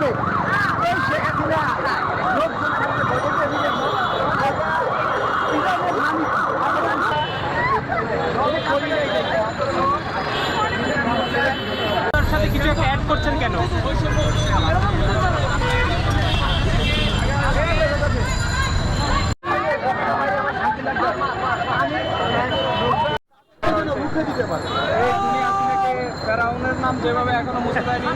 হবে। সাথে কিছু অ্যাড করছেন কেন? মুখে নাম যেভাবে এখনও মুছে দেয়নি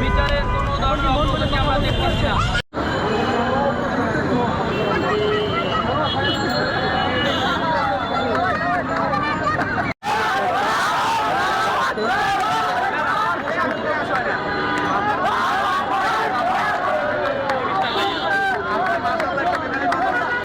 বিচারের কোনো ধরনের অগ্রগতি আমরা দেখতেছি না